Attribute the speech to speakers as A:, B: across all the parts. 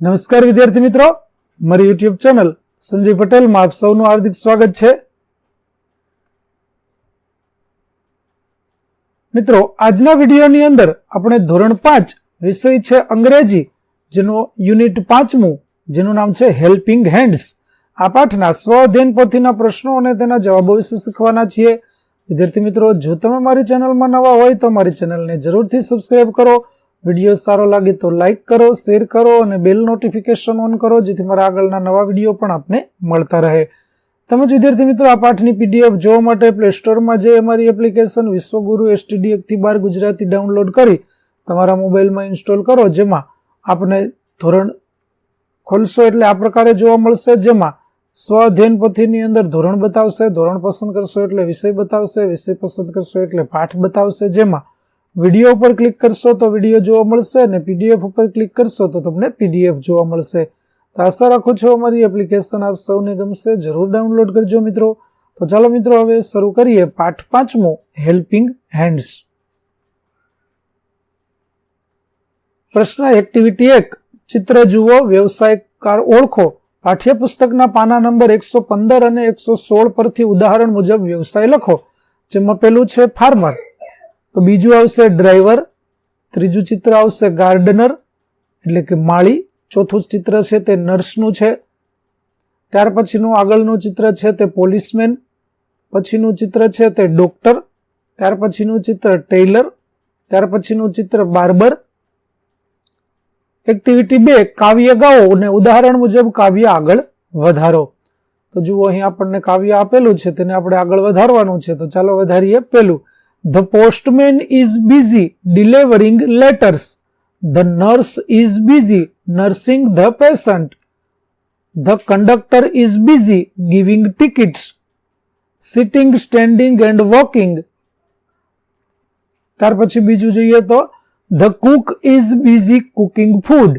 A: નમસ્કાર વિદ્યાર્થી મિત્રો. મારી યુટ્યુબ ચેનલ સંજય પટેલમાં આપ સૌનું હાર્દિક સ્વાગત છે. મિત્રો, આજના વિડીયોની અંદર આપણે ધોરણ પાંચ વિષય છે અંગ્રેજી, જેનું યુનિટ પાંચમું, જેનું નામ છે હેલ્પિંગ હેન્ડ્સ. આ પાઠના સ્વ અધ્યયન પોથીના પ્રશ્નો અને તેના જવાબો વિશે શીખવાના છીએ. વિદ્યાર્થી મિત્રો, જો તમે મારી ચેનલમાં નવા હોય તો મારી ચેનલને જરૂરથી સબસ્ક્રાઇબ કરો. વીડિયો સારો લાગે તો લાઇક કરો, શેર કરો અને બેલ નોટિફિકેશન ઓન કરો, જેથી મારા આગળના નવા વીડિયો પણ આપને મળતા રહે. તેમજ વિદ્યાર્થી મિત્રો, આ પાઠની પીડીએફ જોવા માટે પ્લે સ્ટોરમાં જે અમારી એપ્લિકેશન વિશ્વગુરુ એસટીડી એકથી બાર ગુજરાતી ડાઉનલોડ કરી તમારા મોબાઈલમાં ઇન્સ્ટોલ કરો, જેમાં આપને ધોરણ ખોલશો એટલે આ પ્રકારે જોવા મળશે, જેમાં સ્વ અધ્યયન પોથીની અંદર ધોરણ બતાવશે, ધોરણ પસંદ કરશો એટલે વિષય બતાવશે, વિષય પસંદ કરશો એટલે પાઠ બતાવશે, જેમાં વીડિયો ઉપર ક્લિક કરશો તો વીડિયો જોવા મળશે અને પીડીએફ ઉપર ક્લિક કરશો તો તમને પીડીએફ જોવા મળશે. તો આશા રાખું છું અમારી એપ્લિકેશન આપ સૌને ગમશે. જરૂર ડાઉનલોડ કરજો મિત્રો. તો ચાલો મિત્રો હવે શરૂ કરીએ પાઠ પાંચમો હેલ્પિંગ હેન્ડ્સ પ્રશ્ન એક્ટિવિટી એક, ચિત્ર જુઓ વ્યવસાયકાર ઓળખો. પાઠ્યપુસ્તકના પાના નંબર એકસો પંદર અને એકસો સોળ પરથી ઉદાહરણ મુજબ વ્યવસાય લખો, જેમાં પેલું છે ફાર્મર તો બીજું આવશે ડ્રાઈવર, ત્રીજું ચિત્ર આવશે ગાર્ડનર, એટલે કે માળી, ચોથું ચિત્ર છે તે નર્સનું છે. ત્યાર પછીનું આગળનું ચિત્ર છે તે પોલીસમેન, પછીનું ચિત્ર છે તે ડોક્ટર, ત્યાર પછીનું ચિત્ર ટેલર, ત્યાર પછીનું ચિત્ર બાર્બર. એક્ટિવિટી બે, કાવ્ય ગાઓ અને ઉદાહરણ મુજબ કાવ્ય આગળ વધારો. તો જુઓ, અહીં આપણને કાવ્ય આપેલું છે, તેને આપણે આગળ વધારવાનું છે. તો ચાલો વધારીએ પેલું. The postman is busy delivering letters the nurse is busy nursing the patient the conductor is busy giving tickets sitting standing and walking ત્યાર પછી બીજું જોઈએ તો the cook is busy cooking food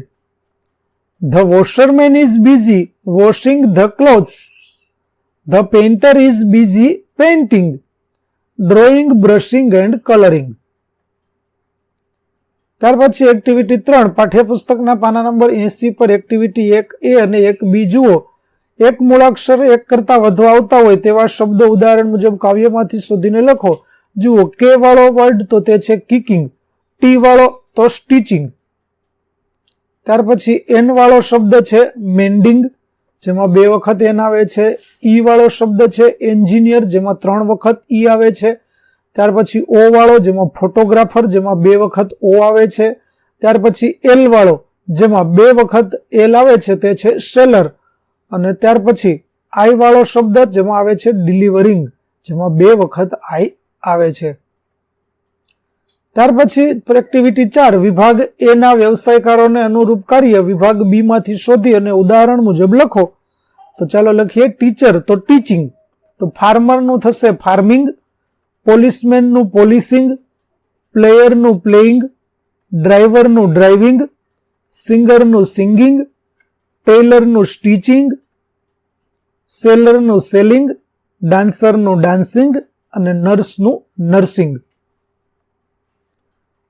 A: the washerman is busy washing the clothes the painter is busy painting drawing brushing and colouring ત્યાર પછી activity ત્રણ, પાઠ્યપુસ્તકના પાના number એસી પર એક્ટિવિટી એક એ અને એક બી જુઓ. એક મૂળાક્ષર એક કરતા વધુ આવતા હોય તેવા શબ્દો ઉદાહરણ મુજબ કાવ્યમાંથી શોધીને લખો. જુઓ, કે વાળો વર્ડ તો તે છે કિકિંગ ટી વાળો તો સ્ટીચિંગ ત્યાર પછી એન વાળો શબ્દ છે મેન્ડિંગ જેમાં બે વખત એન આવે છે ઈ વાળો શબ્દ છે એન્જિનિયર જેમાં ત્રણ વખત ઈ આવે છે. ત્યાર પછી ઓ વાળો, જેમાં ફોટોગ્રાફર જેમાં બે વખત ઓ આવે છે. ત્યાર પછી એલ વાળો, જેમાં બે વખત એલ આવે છે, તે છે સેલર અને ત્યાર પછી આઈ વાળો શબ્દ, જેમાં આવે છે ડિલિવરિંગ જેમાં બે વખત આઈ આવે છે. ત્યાર પછી એક્ટિવિટી ચાર વિભાગ એ ના વ્યવસાયકારોને અનુરૂપ કાર્ય વિભાગ બી માંથી શોધી અને ઉદાહરણ મુજબ લખો. તો ચાલો લખીએ ટીચર તો ટીચિંગ. તો ફાર્મરનું થશે ફાર્મિંગ પોલીસમેનનું પોલીસિંગ પ્લેયરનું પ્લેઇંગ ડ્રાઈવરનું ડ્રાઇવિંગ સિંગરનું સિંગિંગ ટેલરનું સ્ટીચિંગ સેલરનું સેલિંગ ડાન્સરનું ડાન્સિંગ અને નર્સનું નર્સિંગ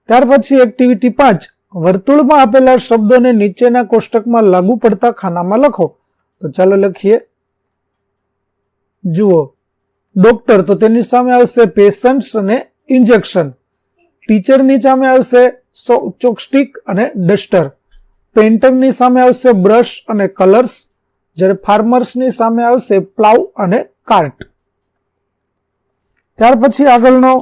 A: ત્યાર પછી એક્ટિવિટી પાંચ. વર્તુળમાં આપેલા શબ્દોને નીચેના કોષ્ટકમાં લાગુ પડતા ખાનામાં લખો. તો ચાલો લખીએ. જુઓ. ડોક્ટર તો તેની સામે આવશે પેશન્ટ્સ અને ઇન્જેક્શન ટીચરની સામે આવશે ચોકસ્ટિક અને ડસ્ટર પેન્ટરની સામે આવશે બ્રશ અને કલર્સ જ્યારે ફાર્મર્સની સામે આવશે પ્લાવ અને કાર્ટ ત્યાર પછી આગળનો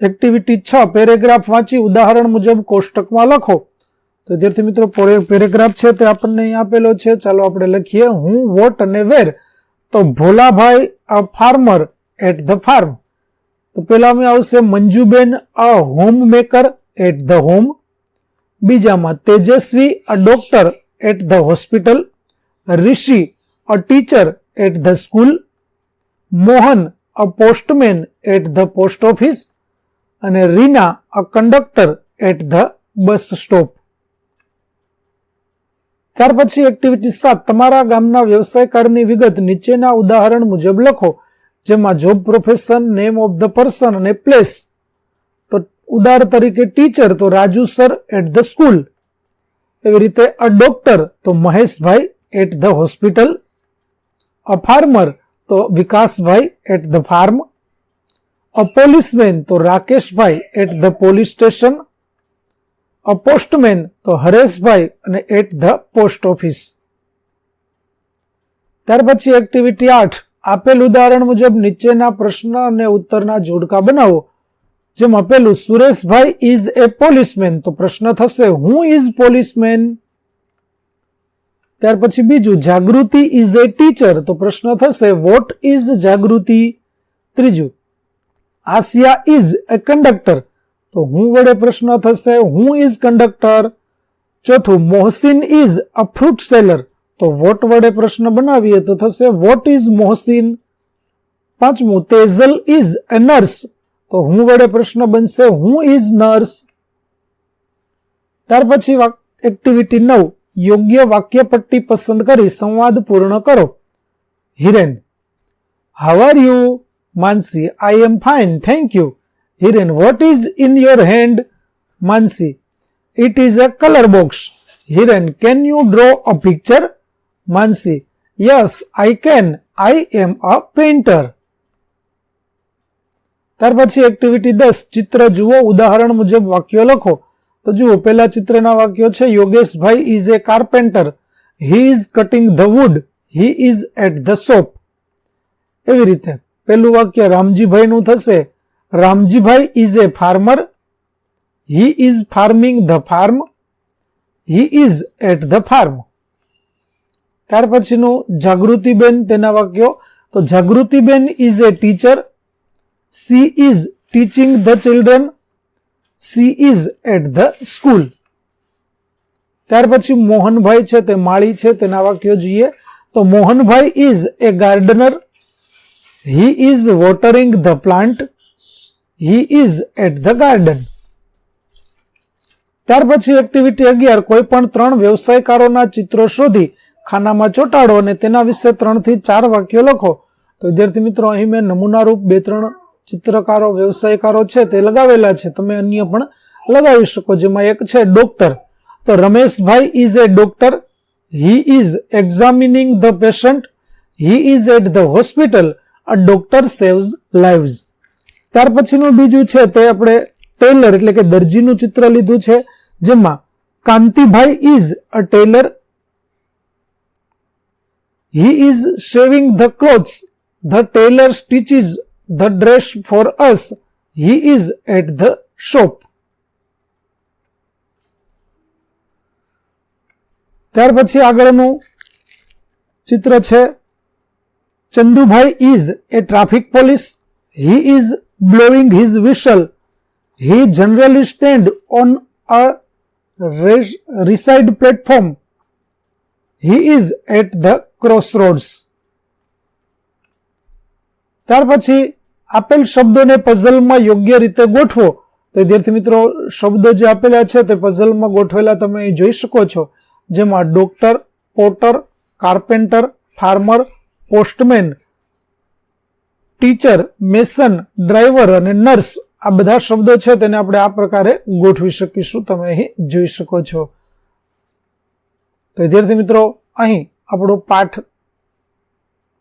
A: એક્ટિવિટી છ પેરેગ્રાફ વાંચી, ઉદાહરણ મુજબ કોષ્ટકમાં લખો. તો વિદ્યાર્થી મિત્રો પેરેગ્રાફ છે તે આપણને અહીં આપેલો છે. ચાલો આપણે લખીએ. હું વોટ અને વેર તો Bholabhai a farmer at the farm તો પેલામાં આવશે Manjuben a homemaker at the home બીજામાં Tejasvi a doctor at the hospital Rishi a teacher at the school Mohan a postman at the post office અને Reena a conductor at the bus stop. ત્યાર પછી activity સાત. તમારા ગામના વ્યવસાયકારની વિગત નીચેના ઉદાહરણ મુજબ લખો, જેમાં job profession name of the person અને પ્લેસ તો ઉદાહરણ તરીકે ટીચર તો Raju sir at the school એવી રીતે અ ડોક્ટર તો Maheshbhai at the hospital a farmer તો Vikasbhai at the farm a policeman તો Rakeshbhai at the police station a postman તો હરેશભાઈ અને એટ ધ પોસ્ટ ઓફિસ ત્યાર પછી એક્ટિવિટી આઠ. આપેલ ઉદાહરણ મુજબ નીચેના પ્રશ્ન અને ઉત્તરના જોડકા બનાવો. જેમ આપેલું સુરેશભાઈ ઇઝ એ પોલીસમેન તો પ્રશ્ન થશે, હું ઇઝ પોલીસમેન ત્યાર પછી બીજું, જાગૃતિ ઇઝ એ ટીચર તો પ્રશ્ન થશે વોટ ઇઝ જાગૃતિ? ત્રીજું આસિયા ઇઝ એ કંડક્ટર તો હું વડે પ્રશ્ન થશે, હું ઇઝ કંડક્ટર ચોથું, Mohsin is a fruit seller તો વોટ વડે પ્રશ્ન બનાવીએ તો થશે, વોટ ઇઝ મોહસિન? પાંચમું, તેઝલ ઇઝ એ નર્સ તો હું વડે પ્રશ્ન બનશે, હું ઇઝ નર્સ ત્યાર પછી એક્ટિવિટી નવ, યોગ્ય વાક્ય પટ્ટી પસંદ કરી સંવાદ પૂર્ણ કરો. Hiren how are you Mansi I am fine thank you Hiren what is in your hand Mansi it is a colour box Hiren can you draw a picture Mansi yes I can I am a painter ત્યાર પછી activity દસ, ચિત્ર જુઓ, ઉદાહરણ મુજબ વાક્યો લખો. તો જુઓ, પહેલા ચિત્રના વાક્યો છે, Yogeshbhai is a carpenter he is cutting the wood he is at the shop એવી રીતે. પેલું વાક્ય રામજીભાઈનું થશે. Ramjibhai is a farmer he is farming the farm he is at the farm ત્યાર પછીનું જાગૃતિબેન તેના વાક્યો. તો Jagrutiben is a teacher she is teaching the children she is at the school ત્યાર પછી મોહનભાઈ છે તે માળી છે તેના વાક્યો જોઈએ. તો Mohanbhai is a gardener he is watering the plant he is at the garden ત્યાર પછી એક્ટિવિટી અગિયાર, કોઈ પણ ત્રણ વ્યવસાયકારોના ચિત્રો શોધી ખાનામાં ચોંટાડો અને તેના વિશે ત્રણથી ચાર વાક્યો લખો. તો વિદ્યાર્થી મિત્રો, અહીં મેં નમૂનારૂપ બે, ત્રણ ચિત્રકારો, વ્યવસાયકારો છે તે લગાવેલા છે. તમે અન્ય પણ લગાવી શકો. જેમાં એક છે ડોક્ટર તો Rameshbhai is a doctor he is examining the patient he is at the hospital a doctor saves lives ત્યાર પછીનું બીજું છે તે આપણે ટેલર એટલે કે દરજીનું ચિત્ર લીધું છે, જેમાં Kantibhai is a tailor he is shaving the clothes the tailor stitches the dress for us he is at the shop ત્યાર પછી આગળનું ચિત્ર છે Chandubhai is a traffic police he is blowing his whistle. He generally stand on a reside reside platform. He is at the crossroads. ત્યાર પછી આપેલ શબ્દોને પઝલમાં યોગ્ય રીતે ગોઠવો તો વિદ્યાર્થી મિત્રો, શબ્દો જે આપેલા છે તે પઝલમાં ગોઠવેલા તમે જોઈ શકો છો જેમાં doctor potter carpenter farmer postman, teacher, mason, driver અને નર્સ આ બધા શબ્દો છે તેને આપણે આ પ્રકારે ગોઠવી શકીશું. તમે અહીં જોઈ શકો છો. તો વિદ્યાર્થી મિત્રો, અહીં આપણો પાઠ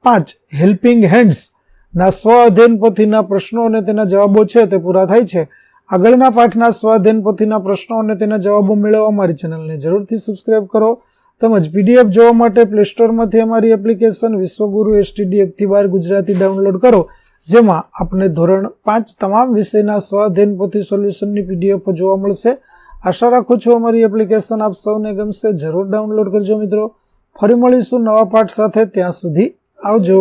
A: પાંચ, હેલ્પિંગ હેન્ડ્સ ના સ્વ અધ્યયન પોથીના પ્રશ્નો અને તેના જવાબો છે તે પૂરા થાય છે. આગળના પાઠના સ્વ અધ્યયન પોથીના પ્રશ્નો અને તેના જવાબો મેળવવા મારી ચેનલને જરૂરથી સબસ્ક્રાઈબ કરો. તેમજ પીડીએફ જોવા માટે પ્લે સ્ટોરમાંથી અમારી એપ્લિકેશન વિશ્વગુરુ એસટીડી એકથી બાર ગુજરાતી ડાઉનલોડ કરો, જેમાં આપને ધોરણ પાંચ તમામ વિષયના સ્વાધીન પોથી સોલ્યુશનની પીડીએફ જોવા મળશે. આશા રાખું છું અમારી એપ્લિકેશન આપ સૌને ગમશે. જરૂર ડાઉનલોડ કરજો મિત્રો. ફરી મળીશું નવા પાઠ સાથે. ત્યાં સુધી આવજો.